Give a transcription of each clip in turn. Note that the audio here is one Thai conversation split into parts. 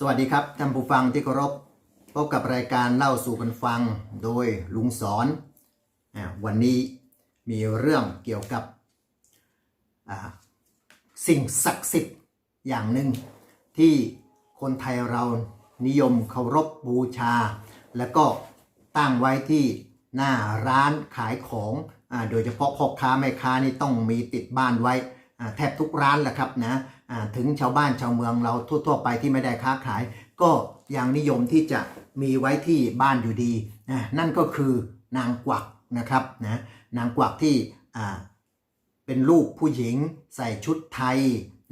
สวัสดีครับท่านผู้ฟังที่เคารพพบกับรายการเล่าสู่กันฟังโดยลุงสอนอวันนี้มีเรื่องเกี่ยวกับสิ่งศักดิ์สิทธิ์อย่างหนึ่ง ที่คนไทยเรานิยมเคารพบูชา แล้วก็ตั้งไว้ที่หน้าร้านขายของอโดยเฉพาะพ่อค้าแม่ค้านี่ต้องมีติดบ้านไว้แทบทุกร้านแหละครับนะ ถึงชาวบ้านชาวเมืองเราทั่ว ๆ ไปที่ไม่ได้ค้าขาย ก็ยังนิยมที่จะมีไว้ที่บ้านอยู่ดีนะนั่นก็คือนางกวักนะครับนะนางกวักที่เป็นลูกผู้หญิงใส่ชุดไทย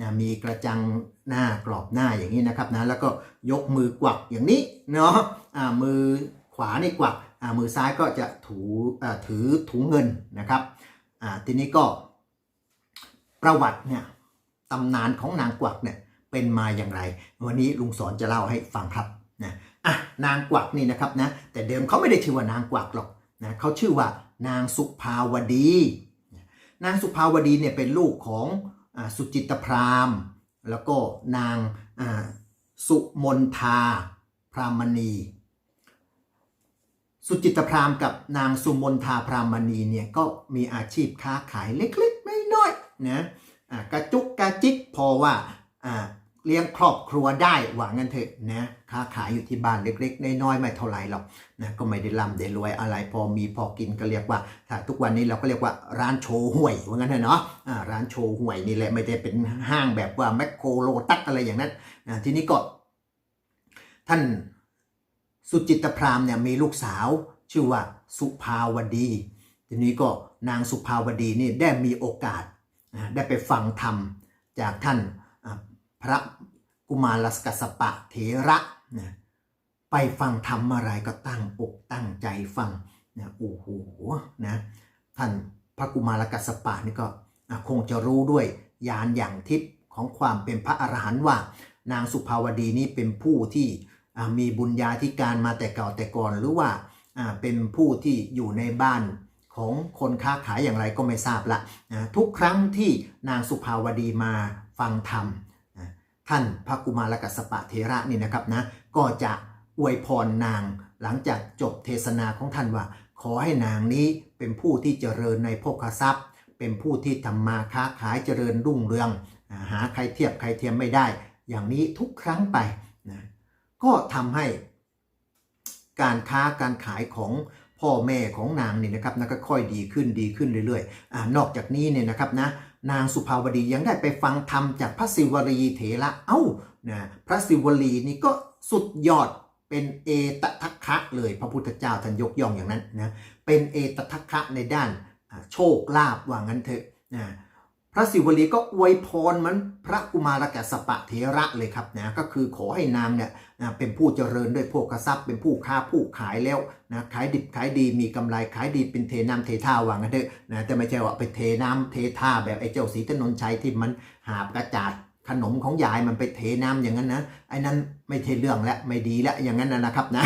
นะมีกระจังหน้ากรอบหน้าอย่างนี้นะครับนะแล้วก็ยกมือกวักอย่างนี้เนาะอ่ามือขวานี่กวักมือซ้ายก็จะถูถือถุงเงินนะครับทีนี้ก็ประวัติเนี่ย ตำนานของนางกวักเนี่ยเป็นมาอย่างไร วันนี้ลุงสอนจะเล่าให้ฟังครับนะอะนางกวักนี่นะครับนะแต่เดิมเขาไม่ได้ชื่อว่านางกวักหรอกนะเขาชื่อว่านางสุภาวดี นางสุภาวดีเนี่ยเป็นลูกของอสุจิตพราหมณ์ แล้วก็นางสุมนทาพรามณี สุจิตพราหมณ์กับนางสุมนทาพรามณีเนี่ยก็มีอาชีพค้าขายเล็กๆน้อยๆนะ กระจุกกระจิกพอว่าเลี้ยงครอบครัวได้หวังกันเถอะนะค้าขายอยู่ที่บ้านเล็กๆน้อยๆไม่เท่าไหร่หรอกนะก็ไม่ได้ร่ำได้รวยอะไรพอมีพอกินก็เรียกว่าถ้าทุกวันนี้เราก็เรียกว่าร้านโชว์ห่วยว่างั้นเนาะอ่าร้านโชว์ห่วยนี่แหละไม่ได้เป็นห้างแบบว่าแมคโครโลตัสอะไรอย่างนั้นนะทีนี้ก็ ท่านสุจิตพรามเนี่ยมีลูกสาวชื่อว่าสุภาวดี ทีนี้ก็นางสุภาวดีนี่ได้มีโอกาส ได้ไปฟังธรรมจากท่านพระกุมารสกสปะเถระนะไปฟังทำอะไรก็ตั้งอกตั้งใจฟังนะโอ้โหนะท่านพระกุมารกัสปะนี่ก็คงจะรู้ด้วยญาณอย่างทิพย์ของความเป็นพระอรหันต์ว่านางสุภาวดีนี้เป็นผู้ที่มีบุญญาธิการมาแต่เก่าแต่ก่อนหรือว่าเป็นผู้ที่อยู่ในบ้าน ของคนค้าขายอย่างไรก็ไม่ทราบละนะทุกครั้งที่นางสุภาวดีมาฟังธรรมนะท่านพระกุมารกัสปะเทระนี่นะครับนะก็จะอวยพรนางหลังจากจบเทศนาของท่านว่า ขอให้นางนี้เป็นผู้ที่เจริญในโภคทรัพย์ เป็นผู้ที่ทำมาค้าขายเจริญรุ่งเรือง หาใครเทียบใครเทียมไม่ได้ อย่างนี้ทุกครั้งไปนะก็ทำให้การค้าการขายของ พ่อแม่ของนางนี่นะครับนะก็ค่อยดีขึ้นดีขึ้นเรื่อยๆอานอกจากนี้เนี่ยนะครับนะนางสุภาวดียังได้ไปฟังธรรมจากพระศิวลีเถระเอ้านะพระศิวลีนี่ก็สุดยอดเป็นเอตทัคคะเลยพระพุทธเจ้าท่านยกย่องอย่างนั้นนะเป็นเอตทัคคะในด้านโชคลาภว่างั้นเถอะนะ พระศิวลีก็อวยพรเหมันพระกุมารกัสปะเถระเลยครับนะก็คือขอให้นางเนี่ยนะเป็นผู้เจริญด้วยโภคทรัพย์ เป็นผู้ค้าผู้ขายแล้วนะขายดิบขายดีมีกำไรขายดีเป็นเทน้ำเทท่าวางั้นเถอะนะแต่ไม่ใช่ว่าไปเทน้ำเทท่าแบบไอ้เจ้าศรีถนนชัยที่มันหาบกระจาดขนมของยายมันไปเทน้ำอย่างนั้นนะไอ้นั้นไม่ใช่เรื่องและไม่ดีและอย่างนั้นนะนะครับนะ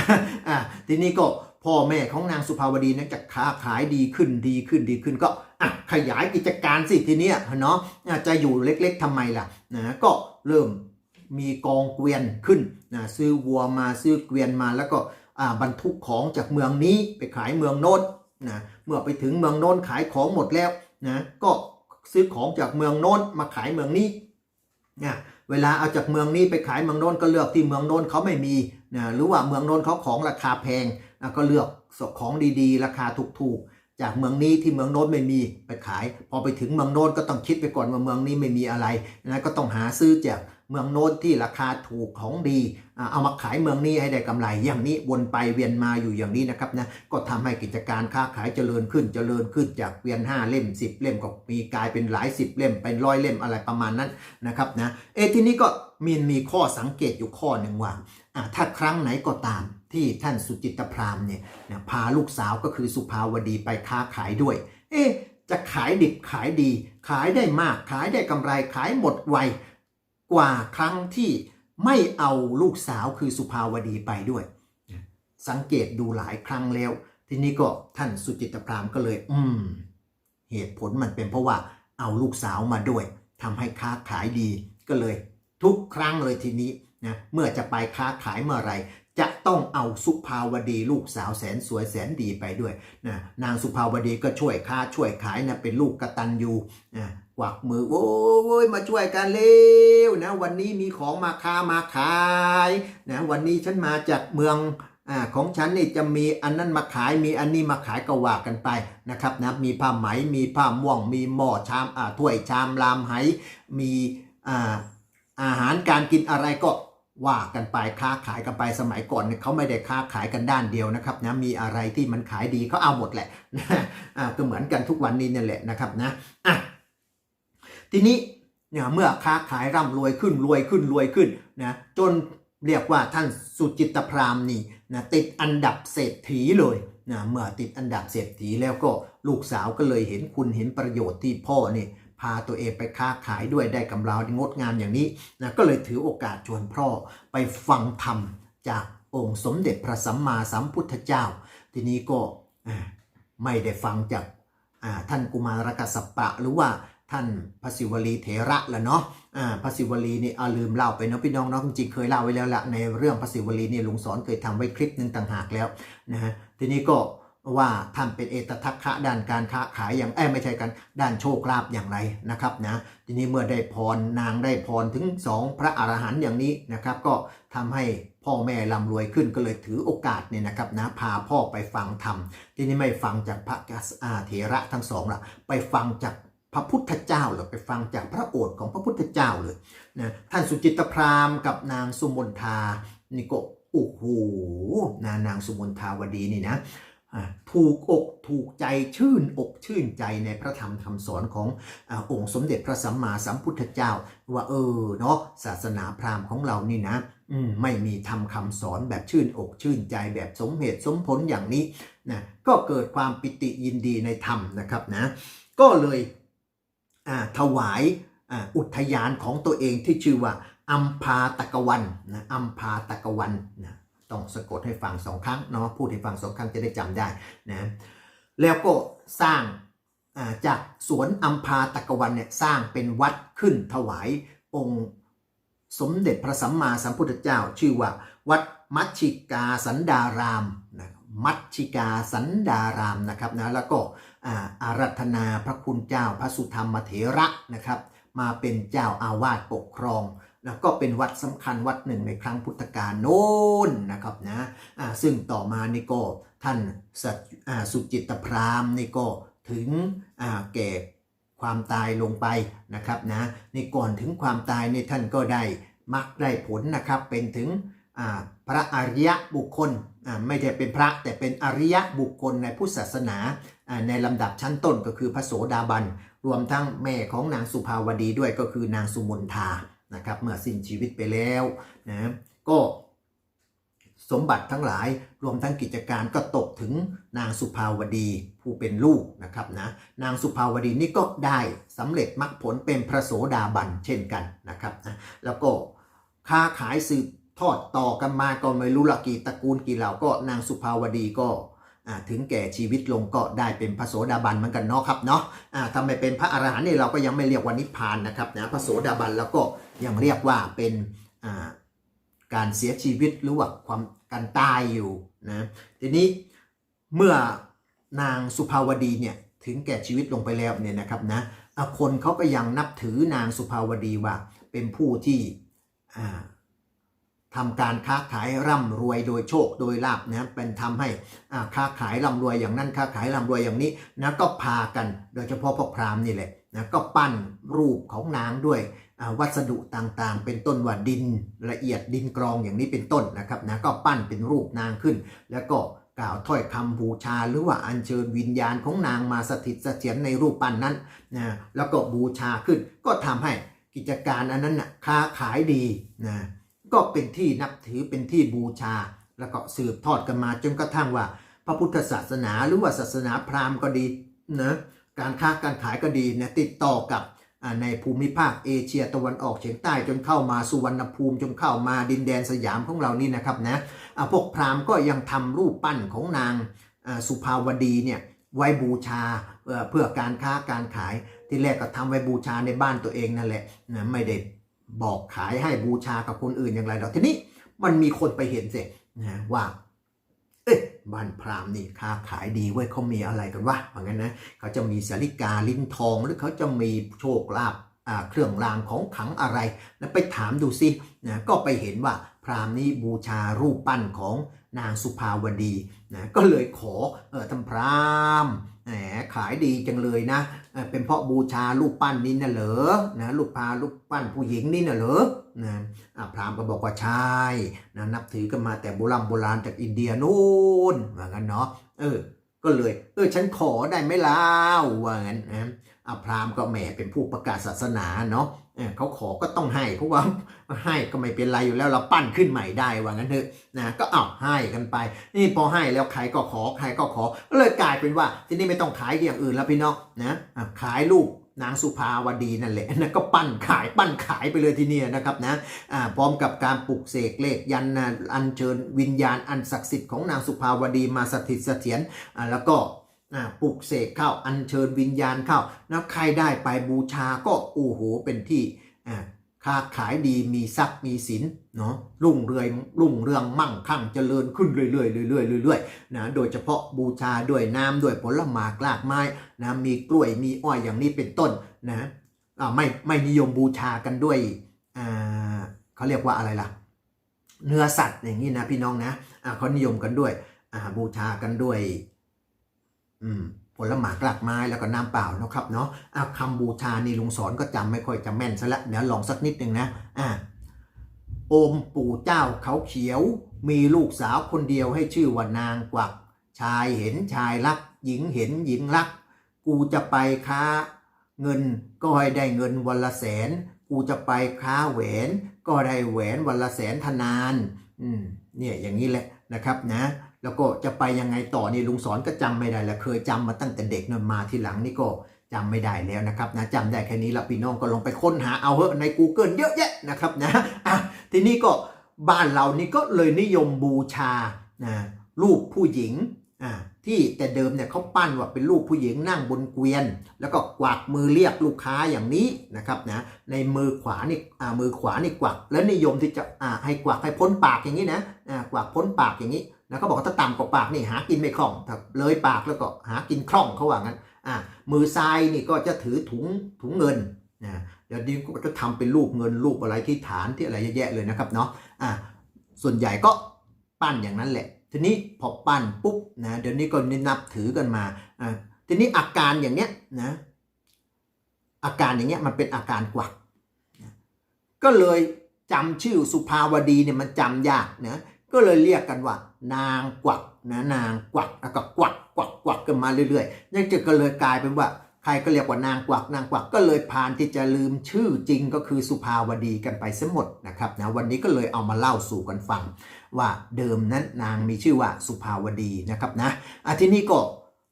อ่าทีนี้ก็ พ่อแม่ของนางสุภาวดีนั้นจะค้าขายดีขึ้นดีขึ้นดีขึ้นก็อะขยายกิจการสิทีเนี้ยเนาะจะอยู่เล็กๆทำไมล่ะนะก็เริ่มมีกองเกวียนขึ้นนะซื้อวัวมาซื้อเกวียนมาแล้วก็บรรทุกของจากเมืองนี้ไปขายเมืองโน้นนะเมื่อไปถึงเมืองโน้นขายของหมดแล้วนะก็ซื้อของจากเมืองโน้นมาขายเมืองนี้นี่ย เวลาเอาจากเมืองนี้ไปขายเมืองโน้นก็เลือกที่เมืองโน้นเขาไม่มีนะหรือว่าเมืองโน้นเขาของราคาแพงนะก็เลือกของดีๆ ราคาถูกๆ จากเมืองนี้ที่เมืองโน้นไม่มีไปขาย พอไปถึงเมืองโน้นก็ต้องคิดไปก่อนว่าเมืองนี้ไม่มีอะไรนะก็ต้องหาซื้อจาก เมืองโน้นที่ราคาถูกของดี เอามาขายเมืองนี้ให้ได้กำไร อย่างนี้วนไปเวียนมาอยู่อย่างนี้นะครับนะก็ทำให้กิจการค้าขายเจริญขึ้นเจริญขึ้นจากเวียน 5 เล่ม 10 เล่มก็มีกลายเป็นหลายสิบเล่มเป็นร้อยเล่มอะไรประมาณนั้นนะครับนะเอทีนี้ก็มีมีข้อสังเกตอยู่ข้อหนึ่งว่าถ้าครั้งไหนก็ตามที่ท่านสุจิตพราหมณ์เนี่ยพาลูกสาวก็คือสุภาวดีไปค้าขายด้วย เอ๊จะขายดิบขายดี ขายได้มากขายได้กำไรขายหมดไว กว่าครั้งที่ไม่เอาลูกสาวคือสุภาวดีไปด้วย สังเกตดูหลายครั้งแล้ว ทีนี้ก็ท่านสุจิตพรามก็เลย อืม เหตุผลมันเป็นเพราะว่าเอาลูกสาวมาด้วยทำให้ค้าขายดีก็เลย ทุกครั้งเลยทีนี้นะเมื่อจะไปค้าขายเมื่อไรจะต้องเอาสุภาวดีลูกสาวแสนสวยแสนดีไปด้วยนะนางสุภาวดีก็ช่วยค้าช่วยขายนะเป็นลูกกระตัญญูนะ กวักมือโอ้ยมาช่วยกันเร็วนะ วันนี้มีของมาค้ามาขายนะวันนี้ฉันมาจากเมืองอาของฉันนี่จะมีอันนั้นมาขายมีอันนี้มาขายก็ว่ากันไปนะครับนะมีผ้าไหมมีผ้าม่วง มีหม้อชามอ่าถ้วยชามลามไหมีอ่าอาหารการกินอะไรก็ว่ากันไปค้าขายกันไปสมัยก่อนเนี่ยเขาไม่ได้ค้าขายกันด้านเดียวนะครับนะมีอะไรที่มันขายดีเขาเอาหมดแหละนะอ่าก็เหมือนกันทุกวันนี้นี่แหละนะครับนะอะ ทีนี้เนี่ยเมื่อค้าขายร่ำรวยขึ้นรวยขึ้นรวยขึ้นนะจนเรียกว่าท่านสุจิตพราหมณ์นี่นะติดอันดับเศรษฐีเลยนะเมื่อติดอันดับเศรษฐีแล้วก็ลูกสาวก็เลยเห็นคุณเห็นประโยชน์ที่พ่อเนี่ยพาตัวเองไปค้าขายด้วยได้กำไรงดงามอย่างนี้นะก็เลยถือโอกาสชวนพ่อไปฟังธรรมจากองค์สมเด็จพระสัมมาสัมพุทธเจ้า ทีนี้ก็ไม่ได้ฟังจากท่านกุมารกัสสปะหรือว่า ท่านพระศิวลีเถระละเนาะอ่าพระศิวลีนี่เอาลืมเล่าไปเนาะพี่น้องเนาะจริงๆเคยเล่าไว้แล้วละในเรื่องพระศิวลีนี่ลุงสอนเคยทำไว้คลิปหนึ่งต่างหากแล้วนะฮะทีนี้ก็ว่าท่านเป็นเอตทัคคะด้านการค้าขายอย่างเอ้ไม่ใช่กันด้านโชคลาภอย่างไรนะครับนะทีนี้เมื่อได้พรนางได้พรถึงสองพระอรหันต์อย่างนี้นะครับ ก็ทำให้พ่อแม่ร่ำรวยขึ้นก็เลยถือโอกาสเนี่ยนะครับนะพาพ่อไปฟังธรรมทีนี้ไม่ฟังจากพระอาเถระทั้งสองละไปฟังจาก พระพุทธเจ้าเลยไปฟังจากพระโอษฐ์ของพระพุทธเจ้าเลยนะท่านสุจิตพราหมณ์กับนางสุมนทานี่ก็โอ้โหนะนางสุมนทาวดีนี่นะถูกอกถูกใจชื่นอกชื่นใจในพระธรรมคำสอนขององค์สมเด็จพระสัมมาสัมพุทธเจ้า ว่าเออเนาะศาสนาพราหมณ์ของเรานี่นะมไม่มีทำคำสอนแบบชื่นอกชื่นใจแบบสมเหตุสมผลอย่างนี้นะก็เกิดความปิติยินดีในธรรมนะครับนะก็เลย ถวายอุทยานของตัวเองที่ชื่อว่าอัมพาตะกวันนะอัมพาตะกวันนะต้องสะกดให้ฟังสองครั้งเนาะพูดให้ฟังสองครั้งจะได้จำได้นะแล้วก็สร้างจากสวนอัมพาตะกวันเนี่ยสร้างเป็นวัดขึ้นถวายองค์สมเด็จพระสัมมาสัมพุทธเจ้า ชื่อว่า วัดมัชชิกาสันดารามนะมัชชิกาสันดารามนะครับนะแล้วก็ อารัธนาพระคุณเจ้าพระสุธรรมเถระนะครับ มาเป็นเจ้าอาวาสปกครองแล้วก็เป็นวัดสำคัญวัดหนึ่งในครั้งพุทธกาลโน้นนะครับนะซึ่งต่อมานี่ก็ท่านส,สุจิตพราหมณ์นี่ก็ถึงแก่ความตายลงไปนะครับนะในก่อนถึงความตายในท่านก็ได้มักได้ผลนะครับเป็นถึงพระอริยบุคคล ไม่ใช่เป็นพระแต่เป็นอริยบุคคลในพุทธศาสนาอ่าในลำดับชั้นต้นก็คือพระโสดาบัน รวมทั้งแม่ของนางสุภาวดีด้วยก็คือนางสุมนทานะครับเมื่อสิ้นชีวิตไปแล้วนะก็สมบัติทั้งหลายรวมทั้งกิจการก็ตกถึงนางสุภาวดีผู้เป็นลูกนะครับนะนางสุภาวดีนี่ก็ได้สำเร็จมรรคผลเป็นพระโสดาบันเช่นกันนะครับนะแล้วก็ค้าขายสืบ ทอดต่อกันมาก็ไม่รู้ละกี่ตระกูลกี่เหล่าก็นางสุภาวดีก็ถึงแก่ชีวิตลงก็ได้เป็นพระโสดาบันเหมือนกันเนาะครับเนาะทำไมเป็นพระอรหันต์เนี่ยเราก็ยังไม่เรียกว่านิพพานนะครับนะพระโสดาบันแล้วก็ยังเรียกว่าเป็นการเสียชีวิตหรือว่าความการตายอยู่นะทีนี้เมื่อนางสุภาวดีเนี่ยถึงแก่ชีวิตลงไปแล้วเนี่ยนะครับนะคนเขาก็ยังนับถือนางสุภาวดีว่าเป็นผู้ที่ ทำการค้าขายร่ำรวยโดยโชคโดยลาบนะเป็นทำให้ค้าขายร่ำรวยอย่างนั้นค้าขายร่ำรวยอย่างนี้นะก็พากันโดยเฉพาะพวกพราหมณ์นี่แหละนะก็ปั้นรูปของนางด้วยวัสดุต่างๆ เป็นต้นว่าดินละเอียดดินกรองอย่างนี้เป็นต้นนะครับนะก็ปั้นเป็นรูปนางขึ้น แล้วก็กล่าวถ้อยคำบูชาหรือว่าอัญเชิญวิญญาณของนางมาสถิตเสถียรในรูปปั้นนั้นนะแล้วก็บูชาขึ้นก็ทำให้กิจการอันนั้นนะค้าขายดีนะ ก็เป็นที่นับถือเป็นที่บูชา แล้วก็สืบทอดกันมาจนกระทั่งว่า พระพุทธศาสนาหรือว่าศาสนาพราหมณ์ก็ดีนะการค้าการขายก็ดีนะติดต่อกับในภูมิภาคเอเชียตะวันออกเฉียงใต้จนเข้ามาสุวรรณภูมิจนเข้ามาดินแดนสยามของเรานี่นะครับนะพวกพราหมณ์ก็ยังทำรูปปั้นของนางสุภาวดีเนี่ยไว้บูชาเอ่อเพื่อการค้าการขายที่แรกก็ทำไว้บูชาในบ้านตัวเองนั่นแหละนะไม่ได้ บอกขายให้บูชากับคนอื่นอย่างไรหรอกทีนี้มันมีคนไปเห็นเสร็จนะว่า เอ๊ะบ้านพราหมณ์นี่ค้าขายดีเว้ยเขามีอะไรกันวะว่างั้นนะเขาจะมีสาริกาลิ้นทอง หรือเขาจะมีโชคลาภเครื่องรางของขลังอะไร แล้วไปถามดูสินะก็ไปเห็นว่าพราหมณ์นี้บูชารูปปั้นของนางสุภาวดีนะก็เลยขอเออทำพราหมณ์ แหมขายดีจังเลยนะเป็นเพราะบูชารูปปั้นนี้นะเหรอนะรูปพารูปปั้นผู้หญิงนี่นะเหรอนะพราหมณ์ก็บอกว่าใช่นะนับถือกันมาแต่โบราณโบราณจากอินเดียนู่นว่างั้นเนาะเออก็เลย เออฉันขอได้ไหมล่ะว่างั้นนะอาพราหมณ์ก็แหมเป็นผู้ประกาศศาสนาเนาะเขาขอก็ต้องให้เพราะว่า ให้ก็ไม่เป็นไรอยู่แล้วเราปั้นขึ้นใหม่ได้ว่างั้นเถอะนะก็เอาให้กันไป นี่พอให้แล้วใครก็ขอใครก็ขอก็เลยกลายเป็นว่าที่นี่ไม่ต้องขายอย่างอื่นแล้วพี่น้องนะขายรูปนางสุภาวดีนั่นแหละนะก็ปั้นขายปั้นขายไปเลยทีเนี้ยนะครับนะอ่าพร้อมกับการปลุกเสกเลขยันนะอัญเชิญวิญญาณอันศักดิ์สิทธิ์ของนางสุภาวดีมาสถิตเสถียรอ่าแล้วก็ปลุกเสกเข้าอัญเชิญวิญญาณเข้านะใครได้ไปบูชาก็โอ้โหเป็นที่ ค้าขายดีมีทรัพย์มีสินเนาะรุ่งเรืองรุ่งเรืองมั่งคั่งเจริญขึ้นเรื่อยๆเรื่อยๆเรื่อยๆนะโดยเฉพาะบูชาด้วยน้ำด้วยผลไม้กลากไม้นะมีกล้วยมีอ้อยอย่างนี้เป็นต้นนะอ่าไม่ไม่นิยมบูชากันด้วยอ่าเขาเรียกว่าอะไรล่ะ เนื้อสัตว์อย่างนี้นะพี่น้องนะอ่าเขานิยมกันด้วยอ่าบูชากันด้วย อืม ผลไม้กหลากไม้แล้วก็น้ำเปล่านะครับเนาะอะคำบูชานี่ลุงสอนก็จำไม่ค่อยจะแม่นซะละเดี๋ยวลองสักนิดหนึ่งนะอ่าโอมปู่เจ้าเขาเขียว มีลูกสาวคนเดียวให้ชื่อว่านางกวัก ชายเห็นชายรัก หญิงเห็นหญิงรัก กูจะไปค้าเงินก็ให้ได้เงินวันละแสน กูจะไปค้าแหวน ก็ได้แหวนวันละแสนทนาน อืมเนี่ยอย่างนี้แหละนะครับนะ แล้วก็จะไปยังไงต่อนี่ลุงสอนก็จำไม่ได้และเคยจำมาตั้งแต่เด็กเนยมาทีหลังนี่ก็จำไม่ได้แล้วนะครับนะจำได้แค่นี้ละพี่น้องก็ลองไปค้นหาเอาเหอะใน Google เยอะแยะนะครับนะอะทีนี้ก็บ้านเรานี่ก็เลยนิยมบูชานะรูปผู้หญิงอ่าที่แต่เดิมเนี่ยเขาปั้นว่าเป็นรูปผู้หญิงนั่งบนเกวียน แล้วก็กวักมือเรียกลูกค้าอย่างนี้นะครับนะในมือขวานี่อ่ามือขวานี่กวัก แล้วนิยมที่จะอ่าให้กวักให้พ้นปากอย่างนี้นะอ่ากวักพ้นปากอย่างนี้ แล้วก็บอกว่าถ้าต่ำกว่าปากนี่หากินไม่คล่องถ้าเลยปากแล้วก็หากินคล่องเขาว่างั้นอ่ามือซ้ายนี่ก็จะถือถุงถุงเงินนะเดี๋ยวนี้ก็จะทำเป็นรูปเงินรูปอะไรที่ฐานที่อะไรเยอะแยะเลยนะครับเนาะอ่าส่วนใหญ่ก็ปั้นอย่างนั้นแหละ ทีนี้พอปั้นปุ๊บนะเดี๋ยวนี้ก็นับถือกันมาอ่าทีนี้อาการอย่างเนี้ยนะอาการอย่างเงี้ยมันเป็นอาการกวักก็เลยจำชื่อสุภาวดีเนี่ยมันจำยากนะ ก็เลยเรียกกันว่า นางกวักนะนางกวักแล้วก็กวักกวักกวักกันมาเรื่อยๆนั่นจะก็เลยกลายเป็นว่าใครก็เรียกว่านางกวักนางกวักก็เลยพานที่จะลืมชื่อจริงก็คือสุภาวดีกันไปเสียหมดนะครับนะวันนี้ก็เลยเอามาเล่าสู่กันฟัง ว่าเดิมนั้นนางมีชื่อว่าสุภาวดีนะครับนะอะทีนี้ก็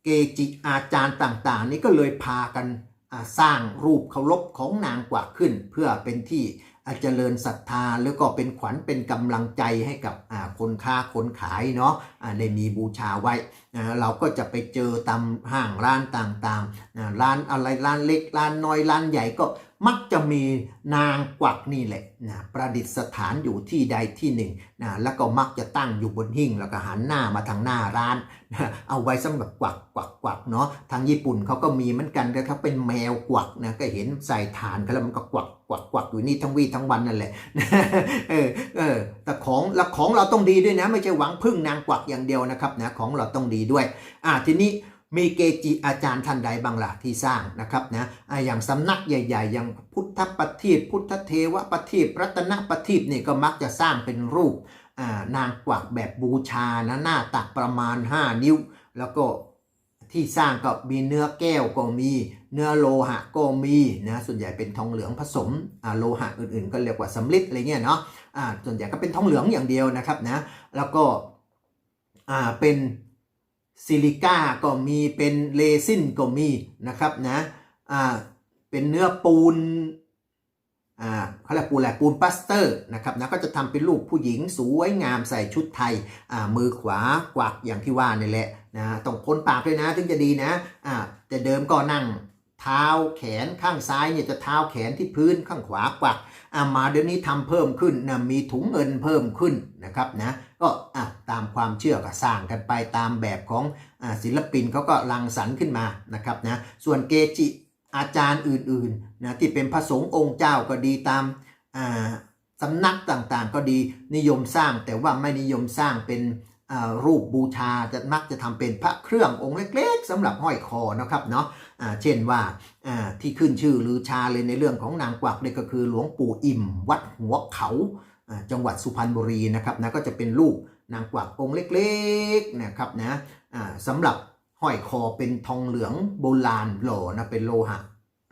เกจิอาจารย์ต่างๆ นี่ก็เลยพากันสร้างรูปเคารพของนางกวักขึ้น เพื่อเป็นที่ อาจเจริญศรัทธาแล้วก็เป็นขวัญเป็นกำลังใจให้กับคนค้าคนขายเนาะได้มีบูชาไว้ เราก็จะไปเจอตามห้างร้านต่างๆ ร้านอะไรร้านเล็กร้านน้อยร้านใหญ่ก็ มักจะมีนางกวักนี่แหละนะประดิษฐานอยู่ที่ใดที่หนึ่งนะแล้วก็มักจะตั้งอยู่บนหิ้งแล้วก็หันหน้ามาทางหน้าร้านนะเอาไว้สำหรับกวักกวักกวักเนาะทางญี่ปุ่นเขาก็มีเหมือนกันนะครับเป็นแมวกวักนะก็เห็นใส่ฐานแล้วมันก็กวักกวักกวักอยู่นี่ทั้งวี่ทั้งวันนั่นแหละเออเออแต่ของและของเราต้องดีด้วยนะ ไม่ใช่หวังพึ่งนางกวักอย่างเดียวนะครับนะของเราต้องดีด้วยอ่าทีนี้ มีเกจิอาจารย์ท่านใดบางล่ะที่สร้างนะครับนะอย่างสำนักใหญ่ ๆ อย่างพุทธปฏิบพุทธเทวปฏิบรัตนปฏิบนี่ก็มักจะสร้างเป็นรูปนางกวักแบบบูชานะหน้าตักประมาณ 5 นิ้ว แล้วก็ที่สร้างก็มีเนื้อแก้วก็มีเนื้อโลหะก็มีนะส่วนใหญ่เป็นทองเหลืองผสมโลหะอื่นๆ ก็เรียกว่าสำลิดอะไรเงี้ยเนาะส่วนใหญ่ก็เป็นทองเหลืองอย่างเดียวนะครับนะแล้วก็เป็น ซิลิก้าก็มีเป็นเรซินก็มีนะครับนะอ่าเป็นเนื้อปูนอ่าเขาเรียกปูนอะไรปูนปลาสเตอร์นะครับนะก็จะทำเป็นรูปผู้หญิงสวยงามใส่ชุดไทยอ่ามือขวากวักอย่างที่ว่านี่แหละนะต้องพ้นปากด้วยนะถึงจะดีนะอ่าแต่เดิมก็นั่งเท้าแขนข้างซ้ายเนี่ยจะเท้าแขนที่พื้นข้างขวากวัก มาเดี๋ยวนี้ทำเพิ่มขึ้นนะมีถุงเงินเพิ่มขึ้นนะครับนะก็ตามความเชื่อก็สร้างกันไปตามแบบของศิลปินเขาก็รังสรรค์ขึ้นมานะครับนะส่วนเกจิอาจารย์อื่นๆนะที่เป็นพระสงฆ์องค์เจ้าก็ดีตามสำนักต่างๆ ก็ดีนิยมสร้างแต่ว่าไม่นิยมสร้างเป็นรูปบูชาจะมักจะทำเป็นพระเครื่ององค์เล็ก ๆสำหรับห้อยคอนะครับเนาะ เช่นว่าอ่าที่ขึ้นชื่อลือชาเลยในเรื่องของนางกวักเนี่ยก็คือหลวงปู่อิ่ม วัดหัวเขาอ่าจังหวัดสุพรรณบุรีนะครับนะก็จะเป็นรูปนางกวักองค์เล็กๆนะครับนะอ่าสำหรับห้อยคอเป็นทองเหลืองโบราณหล่อนะเป็นโลหะ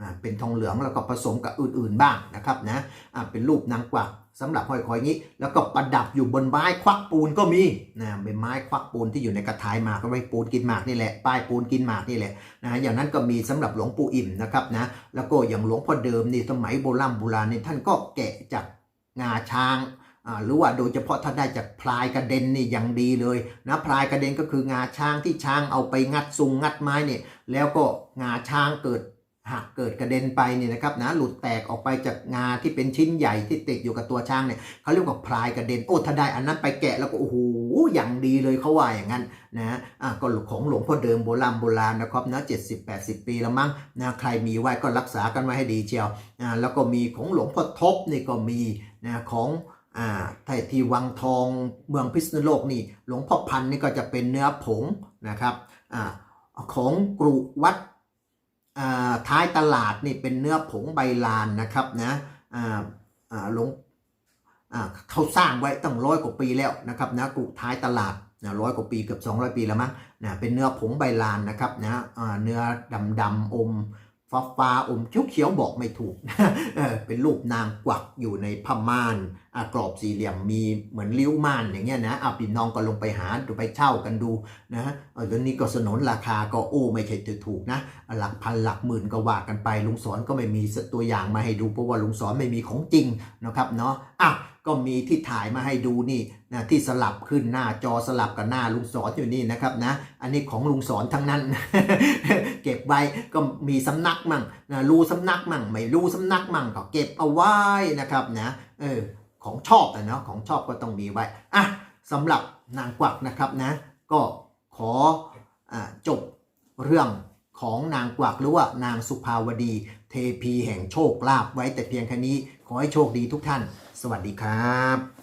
อ่าเป็นทองเหลืองแล้วก็ผสมกับอื่นๆบ้างนะครับนะอ่าเป็นรูปนางกวัก สำหรับห้อยคออย่างนี้ แล้วก็ประดับอยู่บนไม้ควักปูนก็มีนะเป็นไม้ควักปูนที่อยู่ในกระถายหมากก็ไว้ปูนกินหมากนี่แหละป้ายปูนกินหมากนี่แหละนะอย่างนั้นก็มีสำหรับหลวงปู่อิ่มนะครับนะแล้วก็อย่างหลวงพ่อเดิมนี่สมัยโบราณโบราณนี่ท่านก็แกะจากงาช้างหรือว่าโดยเฉพาะถ้าได้จากพลายกระเด็นนี่อย่างดีเลยนะพลายกระเด็นก็คืองาช้างที่ช้างเอาไปงัดซุงงัดไม้เนี่ยแล้วก็งาช้างเกิด หักเกิดกระเด็นไปเนี่ยนะครับนะหลุดแตกออกไปจากงาที่เป็นชิ้นใหญ่ที่ติดอยู่กับตัวช้างเนี่ยเขาเรียกว่าพลายกระเด็นโอ้ถ้าได้อันนั้นไปแกะแล้วก็โอ้โหอย่างดีเลยเขาว่าอย่างนั้นนะอะก็ของหลวงพ่อเดิมโบราณโบราณนะครับนะเจ็ดสิบแปดสิบปีแล้วมั้งนะใครมีไว้ก็รักษากันไว้ให้ดีเชียวอ่าแล้วก็มีของหลวงพ่อทบนี่ก็มีนะของอ่าไทยที่วังทองเมืองพิษณุโลกนี่หลวงพ่อพันนี่ก็จะเป็นเนื้อผงนะครับอ่าของกรุวัด ท้ายตลาดนี่เป็นเนื้อผงใบลานนะครับนะหลวงเขาสร้างไว้ตั้งร้อยกว่าปีแล้วนะครับนะกรุท้ายตลาดนะร้อยกว่าปีเกือบ200 ปีแล้วมั้งนะเป็นเนื้อผงใบลานนะครับนะเนื้อดำดำอม ฟ้าฟ้าๆอมเขียวเขียวๆบอกไม่ถูก เป็นรูปนางกวักอยู่ในผ้าม่านอ่ากรอบสี่เหลี่ยมมีเหมือนริ้วม่านอย่างเงี้ยนะอะพี่น้องก็ลงไปหาดูไปเช่ากันดูนะเออเดี๋ยวนี้ก็สนนราคาก็โอ้ไม่ใช่ถูกนะ หลักพันหลักหมื่นก็ว่ากันไปลุงสอนก็ไม่มีตัวอย่างมาให้ดูเพราะว่าลุงสอนไม่มีของจริงนะครับเนาะอะ ก็มีที่ถ่ายมาให้ดูนี่นะที่สลับขึ้นหน้าจอสลับกับหน้าลุงสอนอยู่นี่นะครับนะ อันนี้ของลุงสอนทั้งนั้น เก็บไว้ก็มีสำนักมั่งนะรู้สำนักมั่งไม่รู้สำนักมั่งก็เก็บเอาไว้นะครับนะเออของชอบนะเนาะของชอบก็ต้องมีไว้อะสำหรับนางกวักนะครับนะ ก็ขออ่จบเรื่องของนางกวักหรือว่านางสุภาวดี เทพีแห่งโชคลาภไว้แต่เพียงแค่นี้ขอให้โชคดีทุกท่าน สวัสดีครับ